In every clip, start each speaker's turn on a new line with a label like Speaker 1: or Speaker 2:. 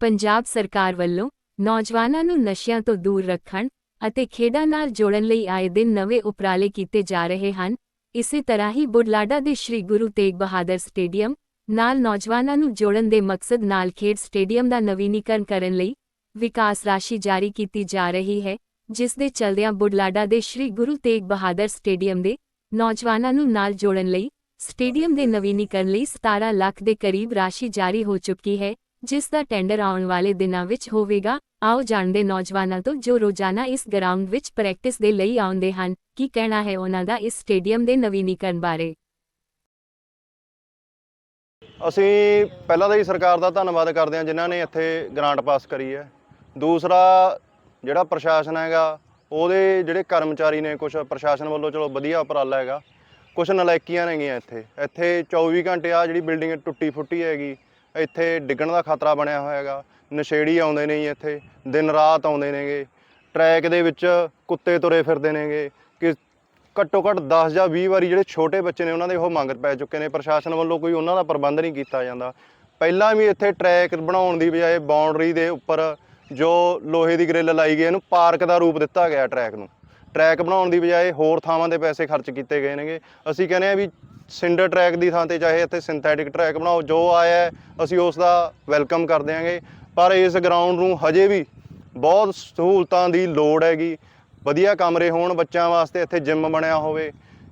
Speaker 1: ਪੰਜਾਬ ਸਰਕਾਰ ਵੱਲੋਂ ਨੌਜਵਾਨਾਂ ਨੂੰ ਨਸ਼ਿਆਂ ਤੋਂ ਦੂਰ ਰੱਖਣ ਅਤੇ ਖੇਡਾਂ ਨਾਲ ਜੋੜਨ ਲਈ ਆਏ ਦਿਨ ਨਵੇਂ ਉਪਰਾਲੇ ਕੀਤੇ ਜਾ ਰਹੇ ਹਨ। ਇਸੇ ਤਰ੍ਹਾਂ ਹੀ ਬੁਢਲਾਡਾ ਦੇ ਸ੍ਰੀ ਗੁਰੂ ਤੇਗ ਬਹਾਦਰ ਸਟੇਡੀਅਮ ਨਾਲ ਨੌਜਵਾਨਾਂ ਨੂੰ ਜੋੜਨ ਦੇ ਮਕਸਦ ਨਾਲ ਖੇਡ ਸਟੇਡੀਅਮ ਦਾ ਨਵੀਨੀਕਰਨ ਕਰਨ ਲਈ ਵਿਕਾਸ ਰਾਸ਼ੀ ਜਾਰੀ ਕੀਤੀ ਜਾ ਰਹੀ ਹੈ, ਜਿਸ ਦੇ ਚਲਦਿਆਂ ਬੁਢਲਾਡਾ ਦੇ ਸ੍ਰੀ ਗੁਰੂ ਤੇਗ ਬਹਾਦਰ ਸਟੇਡੀਅਮ ਦੇ ਨੌਜਵਾਨਾਂ ਨੂੰ ਨਾਲ ਜੋੜਨ ਲਈ ਸਟੇਡੀਅਮ ਦੇ ਨਵੀਨੀਕਰਨ ਲਈ 17 ਲੱਖ ਦੇ ਕਰੀਬ ਰਾਸ਼ੀ ਜਾਰੀ ਹੋ ਚੁੱਕੀ ਹੈ। ਜਿਸ ਦਾ ਟੈਂਡਰ ਆਉਣ ਵਾਲੇ ਦਿਨਾਂ ਵਿੱਚ ਹੋਵੇਗਾ, ਆਓ ਜਾਣਦੇ ਨੌਜਵਾਨਾਂ ਤੋਂ ਜੋ ਰੋਜ਼ਾਨਾ ਇਸ ਗਰਾਊਂਡ ਵਿੱਚ ਪ੍ਰੈਕਟਿਸ ਦੇ ਲਈ ਆਉਂਦੇ ਹਨ, ਕੀ ਕਹਿਣਾ ਹੈ ਉਹਨਾਂ ਦਾ ਇਸ ਸਟੇਡੀਅਮ ਦੇ ਨਵੀਨੀਕਰਨ ਬਾਰੇ?
Speaker 2: ਅਸੀਂ ਪਹਿਲਾਂ ਤਾਂ ਹੀ ਸਰਕਾਰ ਦਾ ਧੰਨਵਾਦ ਕਰਦੇ ਹਾਂ ਜਿਨ੍ਹਾਂ ਨੇ ਇੱਥੇ ਗ੍ਰਾਂਟ ਪਾਸ ਕਰੀ ਹੈ। ਦੂਸਰਾ, ਜਿਹੜਾ ਪ੍ਰਸ਼ਾਸਨ ਹੈਗਾ, ਉਹਦੇ ਜਿਹੜੇ ਕਰਮਚਾਰੀ ਨੇ ਕੁਝ ਪ੍ਰਸ਼ਾਸਨ ਵੱਲੋਂ ਚਲੋ ਵਧੀਆ ਉਪਰਾਲਾ ਹੈਗਾ ਕੁਝ ਨਲਾਇਕੀਆਂ ਨੇਗੀਆਂ ਇੱਥੇ। ਇੱਥੇ 24 ਘੰਟੇ ਆ ਜਿਹੜੀ ਬਿਲਡਿੰਗ ਟੁੱਟੀ ਫੁੱਟੀ ਹੈਗੀ। ਇੱਥੇ ਡਿੱਗਣ ਦਾ ਖਤਰਾ ਬਣਿਆ ਹੋਇਆ ਹੈਗਾ। ਨਸ਼ੇੜੀ ਆਉਂਦੇ ਨੇ ਜੀ ਇੱਥੇ, ਦਿਨ ਰਾਤ ਆਉਂਦੇ ਨੇਗੇ। ਟਰੈਕ ਦੇ ਵਿੱਚ ਕੁੱਤੇ ਤੁਰੇ ਫਿਰਦੇ ਨੇਗੇ। ਕਿ ਘੱਟੋ ਘੱਟ 10 ਜਾਂ 20 ਵਾਰੀ ਜਿਹੜੇ ਛੋਟੇ ਬੱਚੇ ਨੇ ਉਹਨਾਂ ਦੇ ਉਹ ਮੰਗ ਪੈ ਚੁੱਕੇ ਨੇ। ਪ੍ਰਸ਼ਾਸਨ ਵੱਲੋਂ ਕੋਈ ਉਹਨਾਂ ਦਾ ਪ੍ਰਬੰਧ ਨਹੀਂ ਕੀਤਾ ਜਾਂਦਾ। ਪਹਿਲਾਂ ਵੀ ਇੱਥੇ ਟਰੈਕ ਬਣਾਉਣ ਦੀ ਬਜਾਏ ਬਾਉਂਡਰੀ ਦੇ ਉੱਪਰ ਜੋ ਲੋਹੇ ਦੀ ਗ੍ਰਿਲ ਲਾਈ ਗਈ, ਇਹਨੂੰ ਪਾਰਕ ਦਾ ਰੂਪ ਦਿੱਤਾ ਗਿਆ ਟਰੈਕ ਨੂੰ। ਟਰੈਕ ਬਣਾਉਣ ਦੀ ਬਜਾਏ ਹੋਰ ਥਾਵਾਂ ਤੇ ਪੈਸੇ ਖਰਚ ਕੀਤੇ ਗਏ ਨੇਗੇ। ਅਸੀਂ ਕਹਿੰਦੇ ਆ ਵੀ ਸਿੰਡਰ ਟਰੈਕ ਦੀ ਥਾਂ ਤੇ ਚਾਹੇ ਇੱਥੇ ਸਿੰਥੈਟਿਕ ਟਰੈਕ ਬਣਾਓ, ਜੋ ਆਇਆ ਅਸੀਂ ਉਸ ਦਾ ਵੈਲਕਮ ਕਰ ਦਿਆਂਗੇ। ਪਰ ਇਸ ਗਰਾਊਂਡ ਨੂੰ ਹਜੇ ਵੀ ਬਹੁਤ ਸਹੂਲਤਾਂ ਦੀ ਲੋੜ ਹੈਗੀ। ਵਧੀਆ ਕਮਰੇ ਹੋਣ ਬੱਚਿਆਂ ਵਾਸਤੇ, ਇੱਥੇ ਜਿਮ ਬਣਿਆ ਹੋਵੇ।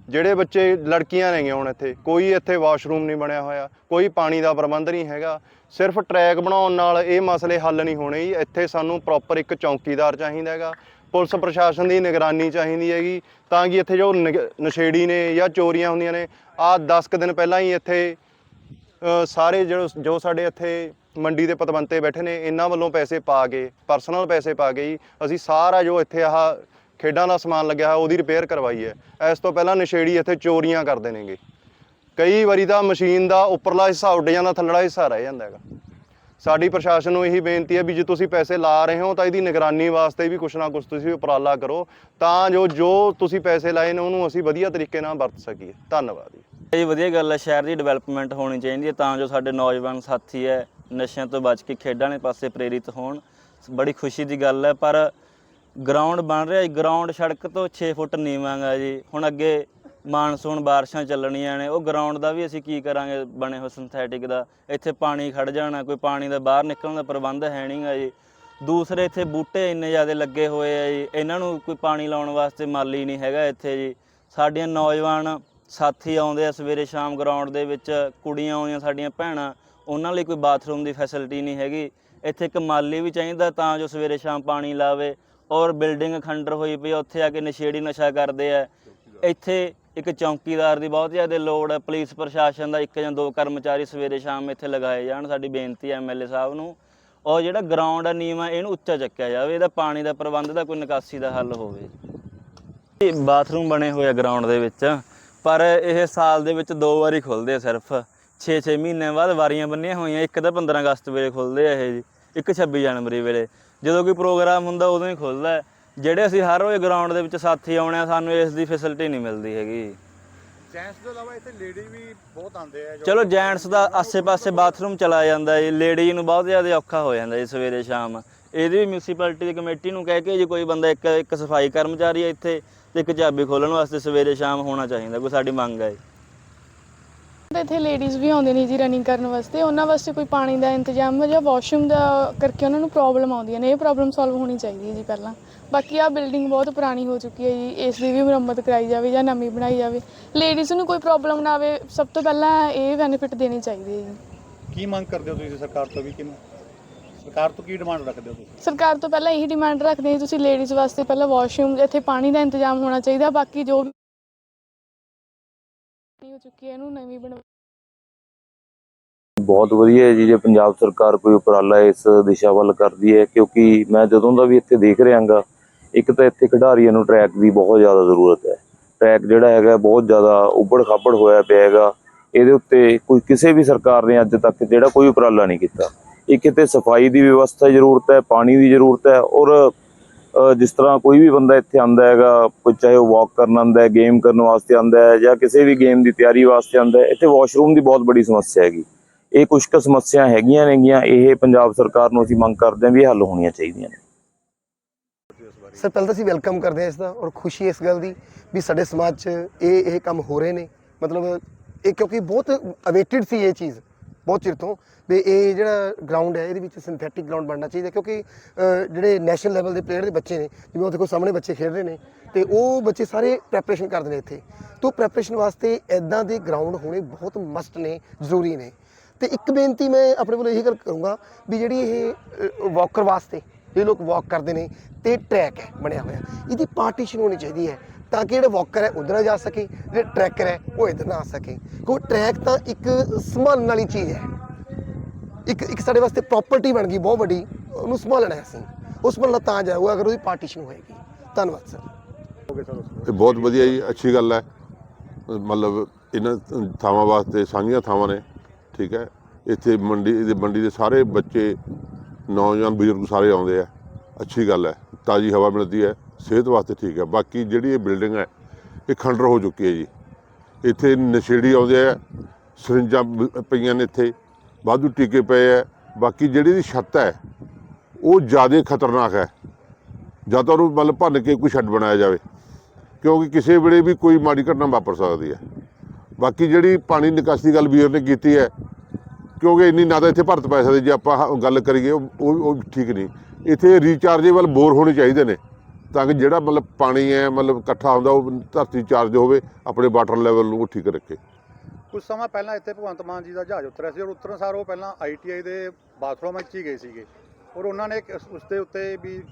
Speaker 2: ਜਿਹੜੇ ਬੱਚੇ, ਲੜਕੀਆਂ ਨੇਗੀਆਂ ਹੁਣ ਇੱਥੇ, ਕੋਈ ਇੱਥੇ ਵਾਸ਼ਰੂਮ ਨਹੀਂ ਬਣਿਆ ਹੋਇਆ, ਕੋਈ ਪਾਣੀ ਦਾ ਪ੍ਰਬੰਧ ਨਹੀਂ ਹੈਗਾ। ਸਿਰਫ ਟਰੈਕ ਬਣਾਉਣ ਨਾਲ ਇਹ ਮਸਲੇ ਹੱਲ ਨਹੀਂ ਹੋਣੇ ਜੀ। ਇੱਥੇ ਸਾਨੂੰ ਪ੍ਰੋਪਰ ਇੱਕ ਚੌਕੀਦਾਰ ਚਾਹੀਦਾ ਹੈਗਾ। ਪੁਲਿਸ ਪ੍ਰਸ਼ਾਸਨ ਦੀ ਨਿਗਰਾਨੀ ਚਾਹੀਦੀ ਹੈਗੀ ਤਾਂ ਕਿ ਇੱਥੇ ਜੋ ਨਿਗ- ਨਸ਼ੇੜੀ ਨੇ ਜਾਂ ਚੋਰੀਆਂ ਹੁੰਦੀਆਂ ਨੇ ਆਹ 10 ਕੁ ਦਿਨ ਪਹਿਲਾਂ ਹੀ ਇੱਥੇ ਅ, ਸਾਰੇ ਜੋ ਜੋ ਸਾਡੇ ਇੱਥੇ ਮੰਡੀ ਦੇ ਪਤਵੰਤੇ ਬੈਠੇ ਨੇ ਇਹਨਾਂ ਵੱਲੋਂ ਪੈਸੇ ਪਾ ਕੇ ਪਰਸਨਲ ਪੈਸੇ ਪਾ ਕੇ ਹੀ ਅਸੀਂ ਸਾਰਾ ਜੋ ਇੱਥੇ ਆਹ ਖੇਡਾਂ ਦਾ ਸਮਾਨ ਲੱਗਿਆ ਹੋਇਆ ਉਹਦੀ ਰਿਪੇਅਰ ਕਰਵਾਈ ਹੈ। ਇਸ ਤੋਂ ਪਹਿਲਾਂ ਨਸ਼ੇੜੀ ਇੱਥੇ ਚੋਰੀਆਂ ਕਰਦੇ ਨੇਗੇ। ਕਈ ਵਾਰੀ ਤਾਂ ਮਸ਼ੀਨ ਦਾ ਉੱਪਰਲਾ ਹਿੱਸਾ ਉੱਡ ਜਾਂਦਾ ਥੱਲੜਾ ਹਿੱਸਾ ਰਹਿ ਜਾਂਦਾ ਹੈਗਾ। ਸਾਡੀ ਪ੍ਰਸ਼ਾਸਨ ਨੂੰ ਇਹੀ ਬੇਨਤੀ ਹੈ ਵੀ ਜੇ ਤੁਸੀਂ ਪੈਸੇ ਲਾ ਰਹੇ ਹੋ ਤਾਂ ਇਹਦੀ ਨਿਗਰਾਨੀ ਵਾਸਤੇ ਵੀ ਕੁਛ ਨਾ ਕੁਛ ਤੁਸੀਂ ਉਪਰਾਲਾ ਕਰੋ, ਤਾਂ ਜੋ ਜੋ ਤੁਸੀਂ ਪੈਸੇ ਲਾਏ ਨੇ ਉਹਨੂੰ ਅਸੀਂ ਵਧੀਆ ਤਰੀਕੇ ਨਾਲ ਵਰਤ ਸਕੀਏ। ਧੰਨਵਾਦ ਜੀ।
Speaker 3: ਇਹ ਵਧੀਆ ਗੱਲ ਹੈ, ਸ਼ਹਿਰ ਦੀ ਡਿਵੈਲਪਮੈਂਟ ਹੋਣੀ ਚਾਹੀਦੀ ਹੈ, ਤਾਂ ਜੋ ਸਾਡੇ ਨੌਜਵਾਨ ਸਾਥੀ ਹੈ, ਨਸ਼ਿਆਂ ਤੋਂ ਬਚ ਕੇ ਖੇਡਾਂ ਦੇ ਪਾਸੇ ਪ੍ਰੇਰਿਤ ਹੋਣ। ਬੜੀ ਖੁਸ਼ੀ ਦੀ ਗੱਲ ਹੈ, ਪਰ ਗਰਾਊਂਡ ਬਣ ਰਿਹਾ ਗਰਾਊਂਡ ਸੜਕ ਤੋਂ 6 ਫੁੱਟ ਨੀਵਾਂਗਾ ਜੀ। ਹੁਣ ਅੱਗੇ ਮਾਨਸੂਨ ਬਾਰਿਸ਼ਾਂ ਚੱਲਣੀਆਂ ਨੇ ਉਹ ਗਰਾਊਂਡ ਦਾ ਵੀ ਅਸੀਂ ਕੀ ਕਰਾਂਗੇ ਬਣੇ ਹੋ ਸਿੰਥੈਟਿਕ ਦਾ? ਇੱਥੇ ਪਾਣੀ ਖੜ ਜਾਣਾ ਕੋਈ ਪਾਣੀ ਦਾ ਬਾਹਰ ਨਿਕਲਣ ਦਾ ਪ੍ਰਬੰਧ ਹੈ ਨਹੀਂਗਾ ਜੀ। ਦੂਸਰੇ ਇੱਥੇ ਬੂਟੇ ਇੰਨੇ ਜ਼ਿਆਦਾ ਲੱਗੇ ਹੋਏ ਆ ਜੀ ਇਹਨਾਂ ਨੂੰ ਕੋਈ ਪਾਣੀ ਲਾਉਣ ਵਾਸਤੇ ਮਾਲੀ ਨਹੀਂ ਹੈਗਾ ਇੱਥੇ ਜੀ। ਸਾਡੀਆਂ ਨੌਜਵਾਨ ਸਾਥੀ ਆਉਂਦੇ ਆ ਸਵੇਰੇ ਸ਼ਾਮ ਗਰਾਊਂਡ ਦੇ ਵਿੱਚ ਕੁੜੀਆਂ ਆਉਂਦੀਆਂ ਸਾਡੀਆਂ ਭੈਣਾਂ ਉਹਨਾਂ ਲਈ ਕੋਈ ਬਾਥਰੂਮ ਦੀ ਫੈਸਿਲਿਟੀ ਨਹੀਂ ਹੈਗੀ। ਇੱਥੇ ਇੱਕ ਮਾਲੀ ਵੀ ਚਾਹੀਦਾ ਤਾਂ ਜੋ ਸਵੇਰੇ ਸ਼ਾਮ ਪਾਣੀ ਲਾਵੇ ਔਰ ਬਿਲਡਿੰਗ ਖੰਡਰ ਹੋਈ ਪਈ ਆ, ਉੱਥੇ ਆ ਕੇ ਨਸ਼ੇੜੀ ਨਸ਼ਾ ਕਰਦੇ ਆ। ਇੱਥੇ ਇੱਕ ਚੌਕੀਦਾਰ ਦੀ ਬਹੁਤ ਜ਼ਿਆਦਾ ਲੋੜ ਹੈ, ਪੁਲਿਸ ਪ੍ਰਸ਼ਾਸਨ ਦਾ ਇੱਕ ਜਾਂ ਦੋ ਕਰਮਚਾਰੀ ਸਵੇਰੇ ਸ਼ਾਮ ਇੱਥੇ ਲਗਾਏ ਜਾਣ, ਸਾਡੀ ਬੇਨਤੀ ਹੈ ਐਮਐਲਏ ਸਾਹਿਬ ਨੂੰ। ਔਰ ਜਿਹੜਾ ਗਰਾਊਂਡ ਆ ਨੀਵਾਂ, ਇਹਨੂੰ ਉੱਚਾ ਚੱਕਿਆ ਜਾਵੇ, ਇਹਦਾ ਪਾਣੀ ਦਾ ਪ੍ਰਬੰਧ ਦਾ ਕੋਈ ਨਿਕਾਸੀ ਦਾ ਹੱਲ ਹੋਵੇ। ਇਹ ਬਾਥਰੂਮ ਬਣੇ ਹੋਏ ਆ ਗਰਾਊਂਡ ਦੇ ਵਿੱਚ, ਪਰ ਇਹ ਸਾਲ ਦੇ ਵਿੱਚ ਦੋ ਵਾਰੀ ਖੁੱਲਦੇ ਆ ਸਿਰਫ। 6-6 ਮਹੀਨਿਆਂ ਬਾਅਦ ਵਾਰੀਆਂ ਬੰਨੀਆਂ ਹੋਈਆਂ, ਇੱਕ ਤਾਂ 15 ਅਗਸਤ ਵੇਲੇ ਖੁੱਲਦੇ ਆ ਇਹ ਜੀ, ਇੱਕ 26 ਜਨਵਰੀ ਵੇਲੇ। ਜਦੋਂ ਕੋਈ ਪ੍ਰੋਗਰਾਮ ਹੁੰਦਾ, ਉਦੋਂ ਹੀ ਖੁੱਲਦਾ। ਹੈ। ਜਿਹੜੇ ਅਸੀਂ ਹਰ ਰੋਜ਼ ਗਰਾਊਂਡ ਦੇ ਵਿੱਚ ਸਾਥੀ ਆਉਣੇ ਆ ਸਾਨੂੰ ਇਸ ਦੀ ਫੈਸਿਲਿਟੀ ਨਹੀਂ ਮਿਲਦੀ ਹੈਗੀ।
Speaker 4: ਜੈਂਟਸ ਤੋਂ ਇਲਾਵਾ ਇੱਥੇ ਲੇਡੀ ਵੀ ਬਹੁਤ ਆਉਂਦੇ ਆ ਜੋ
Speaker 3: ਚਲੋ ਜੈਂਟਸ ਦਾ ਆਸੇ-ਪਾਸੇ ਬਾਥਰੂਮ ਚਲਾ ਜਾਂਦਾ ਜੀ। ਲੇਡੀ ਨੂੰ ਬਹੁਤ ਜ਼ਿਆਦਾ ਔਖਾ ਹੋ ਜਾਂਦਾ ਜੀ ਸਵੇਰੇ ਸ਼ਾਮ। ਇਹਦੀ ਵੀ ਮਿਊਨਿਸਪੈਲਿਟੀ ਦੀ ਕਮੇਟੀ ਨੂੰ ਕਹਿ ਕੇ ਜੇ ਕੋਈ ਬੰਦਾ ਇੱਕ ਇੱਕ ਸਫ਼ਾਈ ਕਰਮਚਾਰੀ ਹੈ ਇੱਥੇ ਤੇ ਇੱਕ ਚਾਬੀ ਖੋਲਣ ਵਾਸਤੇ ਸਵੇਰੇ ਸ਼ਾਮ ਹੋਣਾ ਚਾਹੀਦਾ ਕੋਈ ਸਾਡੀ ਮੰਗ ਹੈ
Speaker 5: ਤਾਂ ਇੱਥੇ ਲੇਡੀਜ਼ ਵੀ ਆਉਂਦੇ ਨੇ ਜੀ ਰਨਿੰਗ ਕਰਨ ਵਾਸਤੇ। ਉਹਨਾਂ ਵਾਸਤੇ ਕੋਈ ਪਾਣੀ ਦਾ ਇੰਤਜ਼ਾਮ ਜਾਂ ਵਾਸ਼ਰੂਮ ਦਾ ਕਰਕੇ ਉਹਨਾਂ ਨੂੰ ਪ੍ਰੋਬਲਮ ਆਉਂਦੀਆਂ ਨੇ। ਇਹ ਪ੍ਰੋਬਲਮ ਸੋਲਵ ਹੋਣੀ ਚਾਹੀਦੀ ਹੈ ਜੀ ਪਹਿਲਾਂ। ਬਾਕੀ ਆ ਬਿਲਡਿੰਗ ਬਹੁਤ ਪੁਰਾਣੀ ਹੋ ਚੁੱਕੀ ਹੈ ਜੀ। ਇਸ ਦੀ ਵੀ ਮੁਰੰਮਤ ਕਰਾਈ ਜਾਵੇ ਜਾਂ ਨਵੀਂ ਬਣਾਈ ਜਾਵੇ। ਲੇਡੀਜ਼ ਨੂੰ ਕੋਈ ਪ੍ਰੋਬਲਮ ਨਾ ਆਵੇ ਸਭ ਤੋਂ ਪਹਿਲਾਂ ਇਹ ਬੈਨੀਫਿਟ ਦੇਣੀ ਚਾਹੀਦੀ ਹੈ ਜੀ।
Speaker 4: ਕੀ ਮੰਗ ਕਰਦੇ ਹੋ ਤੁਸੀਂ ਸਰਕਾਰ ਤੋਂ ਵੀ ਕਿ ਸਰਕਾਰ ਤੋਂ ਕੀ ਡਿਮਾਂਡ ਰੱਖਦੇ ਹੋ ਤੁਸੀਂ?
Speaker 5: ਸਰਕਾਰ ਤੋਂ ਪਹਿਲਾਂ ਇਹੀ ਡਿਮਾਂਡ ਰੱਖਦੇ ਹਾਂ ਤੁਸੀਂ ਲੇਡੀਜ਼ ਵਾਸਤੇ ਪਹਿਲਾਂ ਵਾਸ਼ਰੂਮ ਇੱਥੇ ਪਾਣੀ ਦਾ ਇੰਤਜ਼ਾਮ ਹੋਣਾ ਚਾਹੀਦਾ। ਬਾਕੀ ਜੋ ਵੀ ਹੋ ਚੁੱਕੀ ਹੈ, ਇਹਨੂੰ ਨਵੀਂ ਬਣਾ
Speaker 6: ਬਹੁਤ ਵਧੀਆ ਜੀ, ਜੇ ਪੰਜਾਬ ਸਰਕਾਰ ਕੋਈ ਉਪਰਾਲਾ ਇਸ ਦਿਸ਼ਾ ਵੱਲ ਕਰਦੀ ਹੈ, ਕਿਉਂਕਿ ਮੈਂ ਜਦੋਂ ਦਾ ਵੀ ਇੱਥੇ ਦੇਖ ਰਿਹਾਗਾ, ਇੱਕ ਤਾਂ ਇੱਥੇ ਖਿਡਾਰੀਆਂ ਨੂੰ ਟਰੈਕ ਦੀ ਬਹੁਤ ਜ਼ਿਆਦਾ ਜ਼ਰੂਰਤ ਹੈ। ਟਰੈਕ ਜਿਹੜਾ ਹੈਗਾ, ਬਹੁਤ ਜ਼ਿਆਦਾ ਉੱਬੜ ਖਾਬੜ ਹੋਇਆ ਪਿਆ ਹੈਗਾ। ਇਹਦੇ ਉੱਤੇ ਕੋਈ ਕਿਸੇ ਵੀ ਸਰਕਾਰ ਨੇ ਅੱਜ ਤੱਕ ਜਿਹੜਾ ਕੋਈ ਉਪਰਾਲਾ ਨਹੀਂ ਕੀਤਾ। ਇੱਕ ਇੱਥੇ ਸਫ਼ਾਈ ਦੀ ਵਿਵਸਥਾ ਜ਼ਰੂਰਤ ਹੈ, ਪਾਣੀ ਦੀ ਜ਼ਰੂਰਤ ਹੈ ਔਰ ਜਿਸ ਤਰ੍ਹਾਂ ਕੋਈ ਵੀ ਬੰਦਾ ਇੱਥੇ ਆਂਦਾ ਹੈਗਾ, ਕੋਈ ਚਾਹੇ ਉਹ ਵਾਕ ਕਰਨ ਆਂਦਾ ਹੈ ਗੇਮ ਕਰਨ ਵਾਸਤੇ ਆਂਦਾ ਹੈ ਜਾਂ ਕਿਸੇ ਵੀ ਗੇਮ ਦੀ ਤਿਆਰੀ ਵਾਸਤੇ ਆਂਦਾ ਹੈ, ਇੱਥੇ ਵਾਸ਼ਰੂਮ ਦੀ ਬਹੁਤ ਬੜੀ ਸਮੱਸਿਆ ਹੈਗੀ। ਇਹ ਕੁਝ ਕੁ ਸਮੱਸਿਆ ਹੈਗੀਆਂ ਨੇਗੀਆਂ, ਇਹ ਪੰਜਾਬ ਸਰਕਾਰ ਨੂੰ ਅਸੀਂ ਮੰਗ ਕਰਦੇ ਹਾਂ ਵੀ ਹੱਲ ਹੋਣੀਆਂ ਚਾਹੀਦੀਆਂ ਨੇ।
Speaker 7: ਸਰ, ਪਹਿਲਾਂ ਤਾਂ ਅਸੀਂ ਵੈਲਕਮ ਕਰਦੇ ਹਾਂ ਇਸ ਦਾ ਔਰ ਖੁਸ਼ੀ ਇਸ ਗੱਲ ਦੀ ਵੀ ਸਾਡੇ ਸਮਾਜ 'ਚ ਇਹ ਇਹ ਕੰਮ ਹੋ ਰਹੇ ਨੇ। ਮਤਲਬ ਇਹ ਕਿਉਂਕਿ ਬਹੁਤ ਅਵੇਟਡ ਸੀ ਇਹ ਚੀਜ਼। ਬਹੁਤ ਚਿਰ ਤੋਂ ਵੀ ਇਹ ਜਿਹੜਾ ਗਰਾਊਂਡ ਹੈ, ਇਹਦੇ ਵਿੱਚ ਸਿੰਥੈਟਿਕ ਗਰਾਊਂਡ ਬਣਨਾ ਚਾਹੀਦਾ ਕਿਉਂਕਿ ਜਿਹੜੇ ਨੈਸ਼ਨਲ ਲੈਵਲ ਦੇ ਪਲੇਅਰ ਦੇ ਬੱਚੇ ਨੇ, ਜਿਵੇਂ ਉਹ ਦੇਖੋ ਸਾਹਮਣੇ ਬੱਚੇ ਖੇਡ ਰਹੇ ਨੇ, ਤੇ ਉਹ ਬੱਚੇ ਸਾਰੇ ਪ੍ਰੈਪਰੇਸ਼ਨ ਕਰਦੇ ਨੇ ਇੱਥੇ। ਤੋਂ ਪ੍ਰੈਪਰੇਸ਼ਨ ਵਾਸਤੇ ਐਦਾਂ ਦੇ ਗਰਾਊਂਡ ਹੋਣੇ ਬਹੁਤ ਮਸਟ ਨੇ, ਜ਼ਰੂਰੀ ਨੇ। ਤੇ ਇੱਕ ਬੇਨਤੀ ਮੈਂ ਆਪਣੇ ਵੱਲੋਂ ਇਹੀ ਗੱਲ ਕਰੂੰਗਾ ਵੀ ਜਿਹੜੀ ਇਹ ਵਾਕਰ ਵਾਸਤੇ, ਇਹ ਲੋਕ ਵਾਕ ਕਰਦੇ ਨੇ, ਤੇ ਟਰੈਕ ਹੈ ਬਣਿਆ ਹੋਇਆ। ਇਹਦੀ ਪਾਰਟੀਸ਼ਨ ਹੋਣੀ ਚਾਹੀਦੀ ਹੈ। ਤਾਂ ਕਿ ਜਿਹੜਾ ਵਾਕਰ ਹੈ ਉਧਰ ਜਾ ਸਕੇ, ਜਿਹੜੇ ਟਰੈਕਰ ਹੈ ਉਹ ਇਧਰ ਨਾ ਆ ਸਕੇ। ਕਿਉਂਕਿ ਟਰੈਕ ਤਾਂ ਇੱਕ ਸੰਭਾਲਣ ਵਾਲੀ ਚੀਜ਼ ਹੈ। ਇੱਕ ਇੱਕ ਸਾਡੇ ਵਾਸਤੇ ਪ੍ਰਾਪਰਟੀ ਬਣ ਗਈ, ਬਹੁਤ ਵੱਡੀ। ਉਹਨੂੰ ਸੰਭਾਲਣਾ ਹੈ ਅਸੀਂ। ਉਸ ਵੱਲ ਤਾਂ ਜਾਊਗਾ ਅਗਰ ਉਹਦੀ ਪਾਰਟੀਸ਼ਨ ਹੋਏਗੀ। ਧੰਨਵਾਦ ਸਰ
Speaker 8: ਇਹ ਬਹੁਤ ਵਧੀਆ ਜੀ, ਅੱਛੀ ਗੱਲ ਹੈ। ਮਤਲਬ ਇਹਨਾਂ ਥਾਵਾਂ ਵਾਸਤੇ, ਸਾਂਝੀਆਂ ਥਾਵਾਂ ਨੇ, ਠੀਕ ਹੈ। ਇੱਥੇ ਮੰਡੀ ਦੇ ਮੰਡੀ ਦੇ ਸਾਰੇ ਬੱਚੇ, ਨੌਜਵਾਨ ਬਜ਼ੁਰਗ ਸਾਰੇ ਆਉਂਦੇ ਆ। ਅੱਛੀ ਗੱਲ ਹੈ। ਤਾਜ਼ੀ ਹਵਾ ਮਿਲਦੀ ਹੈ। ਸਿਹਤ ਵਾਸਤੇ ਠੀਕ ਹੈ। ਬਾਕੀ ਜਿਹੜੀ ਇਹ ਬਿਲਡਿੰਗ ਹੈ, ਇਹ ਖੰਡਰ ਹੋ ਚੁੱਕੀ ਹੈ ਜੀ। ਇੱਥੇ ਨਸ਼ੇੜੀ ਆਉਂਦੇ ਆ, ਸਰਿੰਜਾਂ ਪਈਆਂ ਨੇ ਇੱਥੇ, ਵਾਧੂ ਟੀਕੇ ਪਏ ਆ। ਬਾਕੀ ਜਿਹੜੀ ਦੀ ਛੱਤ ਹੈ, ਉਹ ਜ਼ਿਆਦਾ ਖਤਰਨਾਕ ਹੈ। ਜਾਂ ਤਾਂ ਉਹਨੂੰ ਮਤਲਬ ਭੰਨ ਕੇ ਕੋਈ ਛੱਡ ਬਣਾਇਆ ਜਾਵੇ, ਕਿਉਂਕਿ ਕਿਸੇ ਵੇਲੇ ਵੀ ਕੋਈ ਮਾੜੀ ਘਟਨਾ ਵਾਪਰ ਸਕਦੀ ਹੈ। ਬਾਕੀ ਜਿਹੜੀ ਪਾਣੀ ਨਿਕਾਸੀ ਗੱਲ ਵੀਰ ਨੇ ਕੀਤੀ ਹੈ, ਕਿਉਂਕਿ ਇੰਨੀ ਨਾ ਤਾਂ ਇੱਥੇ ਭਰਤ ਪੈ ਸਕਦੀ, ਜੇ ਆਪਾਂ ਹ- ਗੱਲ ਕਰੀਏ, ਉਹ ਉਹ ਉਹ ਠੀਕ ਨਹੀਂ। ਇੱਥੇ ਰੀਚਾਰਜੇਬਲ ਬੋਰ ਹੋਣੇ ਚਾਹੀਦੇ ਨੇ। ਤਾਂ ਕਿ ਜਿਹੜਾ ਮਤਲਬ ਪਾਣੀ ਹੈ ਮਤਲਬ ਇਕੱਠਾ ਹੁੰਦਾ ਉਹ ਧਰਤੀ ਚਾਰਜ ਹੋਵੇ ਆਪਣੇ ਵਾਟਰ ਲੈਵਲ ਨੂੰ ਠੀਕ ਰੱਖੇ।
Speaker 4: ਕੁਝ ਸਮਾਂ ਪਹਿਲਾਂ ਇੱਥੇ ਭਗਵੰਤ ਮਾਨ ਜੀ ਦਾ ਜਹਾਜ਼ ਉਤਰਿਆ ਸੀ ਔਰ ਉਤਰਨ ਸਾਰ ਉਹ ਪਹਿਲਾਂ ਆਈਟੀਆਈ ਦੇ ਬਾਥਰੂਮ ਵਿੱਚ ਹੀ ਗਏ ਸੀਗੇ। ਔਰ ਉਹਨਾਂ ਨੇ ਉਸ ਦੇ ਉੱਤੇ ਵੀ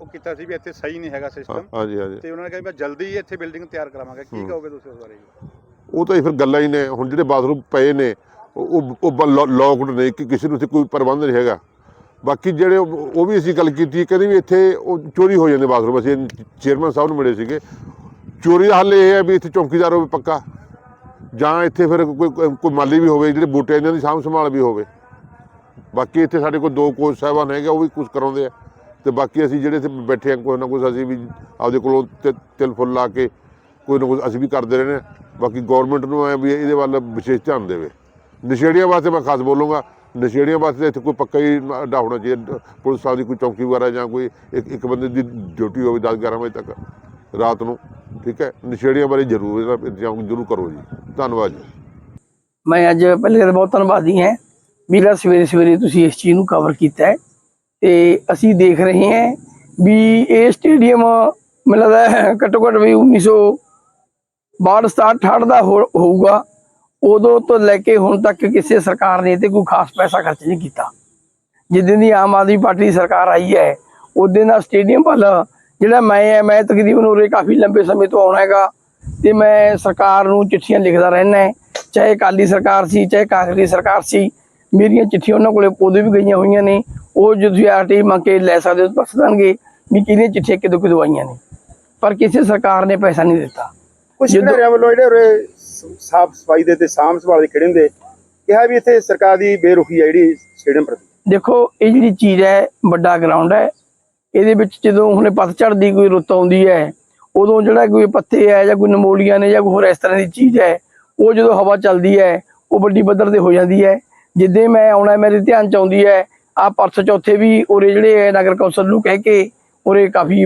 Speaker 4: ਉਹ ਕੀਤਾ ਸੀ ਵੀ ਇੱਥੇ ਸਹੀ ਨਹੀਂ ਹੈਗਾ ਸਿਸਟਮ
Speaker 8: ਹਾਂਜੀ ਹਾਂਜੀ।
Speaker 4: ਤੇ ਉਹਨਾਂ ਨੇ ਕਿਹਾ ਵੀ ਮੈਂ ਜਲਦੀ ਹੀ ਇੱਥੇ ਬਿਲਡਿੰਗ ਤਿਆਰ ਕਰਾਵਾਂਗਾ। ਕੀ। ਕਹੋਗੇ ਤੁਸੀਂ ਉਸ ਬਾਰੇ?
Speaker 8: ਉਹ ਤਾਂ ਫਿਰ ਗੱਲਾਂ ਹੀ ਨੇ। ਹੁਣ ਜਿਹੜੇ ਬਾਥਰੂਮ ਪਏ ਨੇ ਉਹ ਉਹ ਲੌਕਡ ਨੇ ਕਿ ਕਿਸੇ ਨੂੰ ਇੱਥੇ ਕੋਈ ਪ੍ਰਬੰਧ ਨਹੀਂ ਹੈਗਾ। ਬਾਕੀ ਜਿਹੜੇ ਉਹ ਉਹ ਵੀ ਅਸੀਂ ਗੱਲ ਕੀਤੀ ਕਹਿੰਦੇ ਵੀ ਇੱਥੇ ਉਹ ਚੋਰੀ ਹੋ ਜਾਂਦੇ ਬਾਥਰੂਮ, ਅਸੀਂ ਚੇਅਰਮੈਨ ਸਾਹਿਬ ਨੂੰ ਮਿਲੇ ਸੀਗੇ। ਚੋਰੀ ਦਾ ਹੱਲ ਇਹ ਹੈ ਵੀ ਇੱਥੇ ਚੌਕੀਦਾਰ ਹੋਵੇ ਪੱਕਾ, ਜਾਂ ਇੱਥੇ ਫਿਰ ਕੋਈ ਕੋਈ- ਮਾਲੀ ਵੀ ਹੋਵੇ, ਜਿਹੜੇ ਬੂਟੇ ਇਹਨਾਂ ਦੀ ਸਾਂਭ ਸੰਭਾਲ ਵੀ ਹੋਵੇ। ਬਾਕੀ ਇੱਥੇ ਸਾਡੇ ਕੋਲ ਦੋ ਕੋਚ ਸਾਹਿਬਾਨ ਹੈਗੇ, ਉਹ ਵੀ ਕੁਝ ਕਰਾਉਂਦੇ ਆ। ਤੇ ਬਾਕੀ ਅਸੀਂ ਜਿਹੜੇ ਇੱਥੇ ਬੈਠੇ ਆ ਕੋਈ ਨਾ ਕੁਝ ਅਸੀਂ ਵੀ ਆਪਦੇ ਕੋਲੋਂ ਤੇ ਤਿਲ ਫੁੱਲ ਲਾ ਕੇ ਕੋਈ ਨਾ ਕੁਝ ਅਸੀਂ ਵੀ ਕਰਦੇ ਰਹਿੰਦੇ ਨੇ ਬਾਕੀ ਗਵਰਨਮੈਂਟ ਨੂੰ ਐ ਵੀ ਇਹਦੇ ਵੱਲ ਵਿਸ਼ੇਸ਼ ਧਿਆਨ ਦੇਵੇ। ਨਸ਼ੇੜੀਆਂ ਵਾਸਤੇ ਮੈਂ ਖਾਸ ਬੋਲੂੰਗਾ ਨਸ਼ੇੜੀਆਂ ਵਾਸਤੇ ਇੱਥੇ ਕੋਈ ਪੱਕਾ ਹੀ ਅੱਡਾ ਹੋਣਾ ਚਾਹੀਦਾ ਪੁਲਿਸ ਸਾਹਿਬ ਦੀ ਕੋਈ ਚੌਂਕੀ ਵਗੈਰਾ ਜਾਂ ਕੋਈ ਇੱਕ ਇੱਕ ਬੰਦੇ ਦੀ ਡਿਊਟੀ ਹੋਵੇ 10 11 ਵਜੇ ਤੱਕ, ਰਾਤ ਨੂੰ, ਠੀਕ ਹੈ? ਨਸ਼ੇੜੀਆਂ ਬਾਰੇ ਜ਼ਰੂਰ ਇਹਦਾ ਇੰਤਜ਼ਾਮ ਜ਼ਰੂਰ ਕਰੋ ਜੀ। ਧੰਨਵਾਦ ਜੀ।
Speaker 9: ਮੈਂ ਅੱਜ ਪਹਿਲੇ ਤਾਂ ਬਹੁਤ ਧੰਨਵਾਦੀ ਹਾਂ। ਮੇਰਾ ਸਵੇਰੇ ਸਵੇਰੇ ਤੁਸੀਂ ਇਸ ਚੀਜ਼ ਨੂੰ ਕਵਰ ਕੀਤਾ ਹੈ ਤੇ ਅਸੀਂ ਦੇਖ ਰਹੇ ਹਾਂ ਵੀ ਇਹ ਸਟੇਡੀਅਮ ਮੈਨੂੰ ਲੱਗਦਾ ਘੱਟੋ ਘੱਟ ਵੀ 1962 67 ਦਾ ਹੋਊਗਾ। ਉਦੋਂ ਤੋਂ ਲੈ ਕੇ ਹੁਣ ਤੱਕ ਕਿਸੇ ਸਰਕਾਰ ਨੇ ਤੇ ਕੋਈ ਖਾਸ ਪੈਸਾ ਖਰਚ ਨਹੀਂ ਕੀਤਾ। ਜਿੱਦਾਂ ਦੀ ਆਮ ਆਦਮੀ ਪਾਰਟੀ ਸਰਕਾਰ ਆਈ ਹੈ ਉਦੋਂ ਦਾ ਸਟੇਡੀਅਮ ਵੱਲ ਜਿਹੜਾ ਮੈਂ ਮੈਂ ਤਕਰੀਬਨ ਉਰੇ ਕਾਫੀ ਲੰਬੇ ਸਮੇਂ ਤੋਂ ਆਉਣਾ ਹੈਗਾ ਤੇ ਮੈਂ ਸਰਕਾਰ ਨੂੰ ਚਿੱਠੀਆਂ ਲਿਖਦਾ ਰਹਿਣਾ ਹੈ। ਚਾਹੇ ਅਕਾਲੀ ਸਰਕਾਰ ਸੀ ਚਾਹੇ ਕਾਂਗਰਸੀ ਸਰਕਾਰ ਸੀ ਮੇਰੀਆਂ ਚਿੱਠੀਆਂ ਉਹਨਾਂ ਕੋਲੇ ਉਦੋਂ ਵੀ ਗਈਆਂ ਹੋਈਆਂ ਨੇ। ਉਹ ਜੋ ਤੁਸੀਂ ਆਰਟੀ ਮੰਗ ਕੇ ਲੈ ਸਕਦੇ ਹੋ ਦੱਸ ਦੇਣਗੇ ਵੀ ਕਿਹਦੀਆਂ ਚਿੱਠੀਆਂ ਕਿਦੋਂ ਕਿਦੋਂ ਆਈਆਂ ਨੇ। ਪਰ ਕਿਸੇ ਸਰਕਾਰ ਨੇ ਪੈਸਾ ਨਹੀਂ ਦਿੱਤਾ।
Speaker 10: ਕੁਝ ਖਿਡਾਰੀਆਂ ਵੱਲੋਂ ਜਿਹੜੇ ਸਾਫ਼ ਸਫ਼ਾਈ ਦੇ ਤੇ ਸਾਂਭ ਸੰਭਾਲ ਦੇ ਖੇੜੇ ਹੁੰਦੇ ਕਿਹਾ ਵੀ ਇੱਥੇ ਸਰਕਾਰ ਦੀ ਬੇਰੁਖੀ ਹੈ ਜਿਹੜੀ ਸਟੇਡੀਅਮ ਪ੍ਰਤੀ।
Speaker 9: ਦੇਖੋ ਇਹ ਜਿਹੜੀ ਚੀਜ਼ ਹੈ ਵੱਡਾ ਗਰਾਊਂਡ ਹੈ। ਇਹਦੇ ਵਿੱਚ ਜਦੋਂ ਹੁਣ ਪਤਝੜ ਦੀ ਕੋਈ ਰੁੱਤ ਆਉਂਦੀ ਹੈ ਉਦੋਂ ਜਿਹੜਾ ਕੋਈ ਪੱਤੇ ਹੈ ਜਾਂ ਕੋਈ ਨਮੋਲੀਆਂ ਨੇ ਜਾਂ ਕੋਈ ਹੋਰ ਇਸ ਤਰ੍ਹਾਂ ਦੀ ਚੀਜ਼ ਹੈ ਉਹ ਜਦੋਂ ਹਵਾ ਚੱਲਦੀ ਹੈ ਉਹ ਵੱਡੀ ਪੱਧਰ ਤੇ ਹੋ ਜਾਂਦੀ ਹੈ। ਜਿੱਦੇ ਮੈਂ ਆਉਣਾ ਮੇਰੇ ਧਿਆਨ ਚ ਆਉਂਦੀ ਹੈ ਆ ਪਰਸੋਂ ਚੌਥੇ ਵੀ ਉਰੇ ਜਿਹੜੇ ਨਗਰ ਕੌਂਸਲ ਨੂੰ ਕਹਿ ਕੇ ਉਰੇ ਕਾਫੀ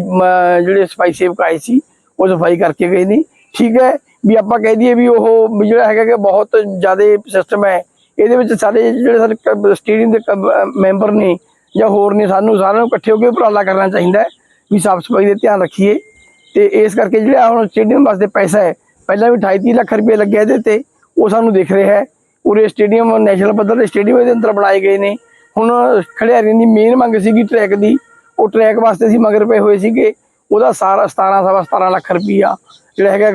Speaker 9: ਜਿਹੜੇ ਸਫ਼ਾਈ ਸੇਵਕ ਆਏ ਸੀ ਉਹ ਸਫ਼ਾਈ ਕਰਕੇ ਗਏ ਨੇ। ਠੀਕ ਹੈ ਵੀ ਆਪਾਂ ਕਹਿ ਦਈਏ ਵੀ ਉਹ ਵੀ ਜਿਹੜਾ ਹੈਗਾ ਕਿ ਬਹੁਤ ਜ਼ਿਆਦਾ ਸਿਸਟਮ ਹੈ। ਇਹਦੇ ਵਿੱਚ ਸਾਰੇ ਜਿਹੜੇ ਸਾਡੇ ਸਟੇਡੀਅਮ ਦੇ ਕ- ਮੈਂਬਰ ਨੇ ਜਾਂ ਹੋਰ ਨੇ ਸਾਨੂੰ ਸਾਰਿਆਂ ਨੂੰ ਇਕੱਠੇ ਹੋ ਕੇ ਉਪਰਾਲਾ ਕਰਨਾ ਚਾਹੀਦਾ ਵੀ ਸਾਫ਼ ਸਫ਼ਾਈ ਦੇ ਧਿਆਨ ਰੱਖੀਏ। ਤੇ ਇਸ ਕਰਕੇ ਜਿਹੜਾ ਹੁਣ ਸਟੇਡੀਅਮ ਵਾਸਤੇ ਪੈਸਾ ਹੈ, ਪਹਿਲਾਂ ਵੀ 28 30 ਲੱਖ ਰੁਪਏ ਲੱਗਿਆ ਇਹਦੇ ਤੇ, ਉਹ ਸਾਨੂੰ ਦਿਖ ਰਿਹਾ ਹੈ। ਉਰੇ ਸਟੇਡੀਅਮ ਨੈਸ਼ਨਲ ਪੱਧਰ ਦੇ ਸਟੇਡੀਅਮ ਇਹਦੇ ਅੰਦਰ ਬਣਾਏ ਗਏ ਨੇ। ਹੁਣ ਖਿਡਾਰੀਆਂ ਦੀ ਮੇਨ ਮੰਗ ਸੀਗੀ ਟਰੈਕ ਦੀ। ਉਹ ਟਰੈਕ ਵਾਸਤੇ ਸੀ ਮਗਰ ਪਏ ਹੋਏ ਸੀਗੇ। ਉਹਦਾ ਸਾਰਾ 17 ਸਵਾ 17 ਲੱਖ ਰੁਪਈਆ ਜਿਹੜਾ ਹੈਗਾ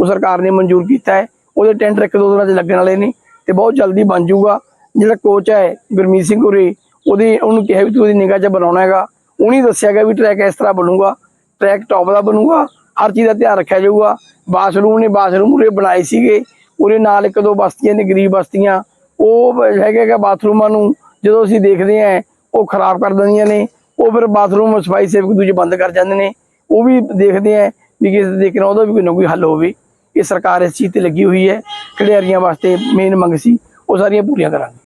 Speaker 9: ਉਹ ਸਰਕਾਰ ਨੇ ਮਨਜ਼ੂਰ ਕੀਤਾ ਹੈ। ਉਹਦੇ ਟੈਂਡਰ ਇੱਕ ਦੋ ਦਿਨਾਂ 'ਚ ਲੱਗਣ ਵਾਲੇ ਨੇ ਤੇ ਬਹੁਤ ਜਲਦੀ ਬਣ ਜਾਊਗਾ। ਜਿਹੜਾ ਕੋਚ ਹੈ, ਗੁਰਮੀਤ ਸਿੰਘ ਉਰੇ, ਉਹਦੀ, ਉਹਨੂੰ ਕਿਹਾ ਵੀ ਤੂੰ ਉਹਦੀ ਨਿਗਾਹ 'ਚ ਬਣਾਉਣਾ ਹੈਗਾ। ਉਹਨੇ ਦੱਸਿਆ ਗਿਆ ਵੀ ਟਰੈਕ ਇਸ ਤਰ੍ਹਾਂ ਬਣੂਗਾ। ਟਰੈਕ ਟੌਪ ਦਾ ਬਣੂਗਾ। ਹਰ ਚੀਜ਼ ਦਾ ਧਿਆਨ ਰੱਖਿਆ ਜਾਊਗਾ। ਬਾਥਰੂਮ ਨੇ ਬਾਥਰੂਮ ਉਰੇ ਬਣਾਏ ਸੀਗੇ। ਉਰੇ ਨਾਲ ਇੱਕ ਦੋ ਬਸਤੀਆਂ ਨੇ, ਗਰੀਬ ਬਸਤੀਆਂ। ਉਹ ਹੈਗੇ ਗਾ ਬਾਥਰੂਮਾਂ ਨੂੰ, ਜਦੋਂ ਅਸੀਂ ਦੇਖਦੇ ਆਂ ਉਹ ਖਰਾਬ ਕਰ ਦਿੰਦੀਆਂ ਨੇ। ਉਹ ਫਿਰ ਬਾਥਰੂਮ ਸਫ਼ਾਈ ਸੇਵਕ ਦੂਜੇ ਬੰਦ ਕਰ ਜਾਂਦੇ ਨੇ। ਉਹ ਵੀ ਦੇਖਦੇ ਆਂ ਵੀ ਕਿਸੇ ਦੇਖਣਾ ਉਹਦਾ ਵੀ ਕੋਈ ਨਾ ਕੋਈ ਹੱਲ ਹੋਵੇ। ਇਹ ਸਰਕਾਰ ਇਸ ਚੀਜ਼ ਤੇ ਲੱਗੀ ਹੋਈ ਹੈ। ਖਿਡਾਰੀਆਂ ਵਾਸਤੇ ਮੇਨ ਮੰਗ ਸੀ, ਉਹ ਸਾਰੀਆਂ ਪੂਰੀਆਂ ਕਰਾਂਗੇ।